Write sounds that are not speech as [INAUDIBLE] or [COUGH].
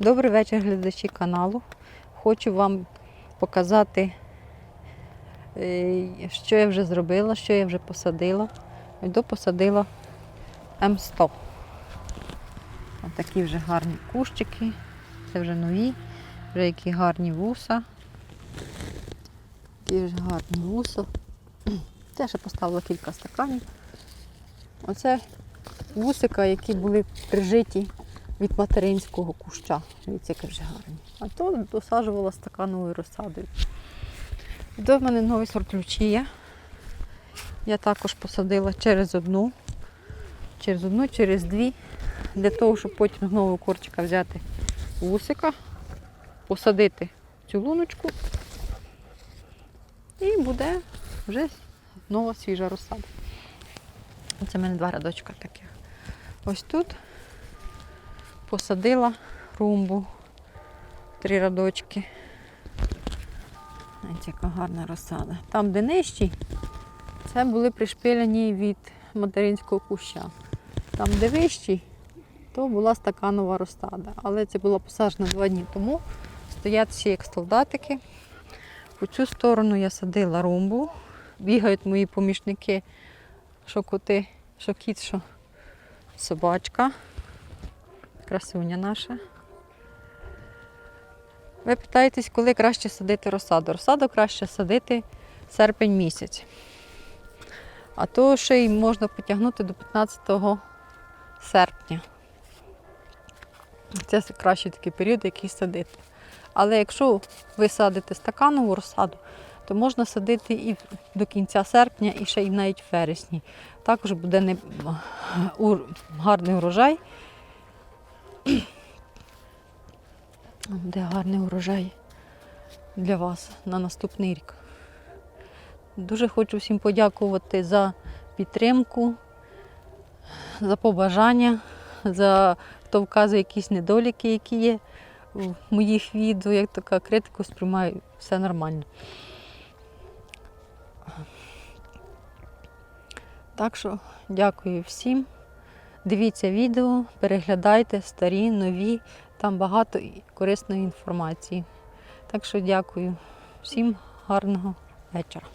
Добрий вечір, глядачі каналу. Хочу вам показати, е, що я вже зробила, що я вже посадила. Йду посадила М100. Ось такі вже гарні кущики. Це вже нові, вже які гарні вуса. Які вже гарні вуса. [CLEARS THROAT] Це ще поставила кілька стаканів. Оце вусика, які були прижиті від материнського куща. Дивіться, вже гарні. А то досаджувала стакановою розсадою. До в мене новий сорт лючія. Я також посадила через одну, через одну, через дві, для того, щоб потім знову корчика взяти вусика, посадити цю луночку. І буде вже нова свіжа розсада. Це в мене два рядочка таких. Ось тут посадила румбу. Три рядочки. Ось яка гарна розсада. Там, де нижчі, це були пришпилені від материнського куща. Там, де вищі, то була стаканова розсада. Але це була посаджена два дні тому. Стоять всі як солдатики. По цю сторону я садила румбу. Бігають мої помічники, що коти, що кіт, що собачка. Красуня наша. Ви питаєтесь, коли краще садити розсаду? Розсаду краще садити серпень місяць. А то ще й можна потягнути до 15 серпня. Це кращий такий період, який садити. Але якщо ви садите стаканову розсаду, то можна садити і до кінця серпня, і ще й навіть в вересні. Також буде не... гарний урожай. Буде гарний урожай для вас на наступний рік. Дуже хочу всім подякувати за підтримку, за побажання, за хто вказує якісь недоліки, які є в моїх відео. Як така критику сприймаю, все нормально. Так що дякую всім. Дивіться відео, переглядайте старі, нові, там багато корисної інформації. Так що дякую всім гарного вечора.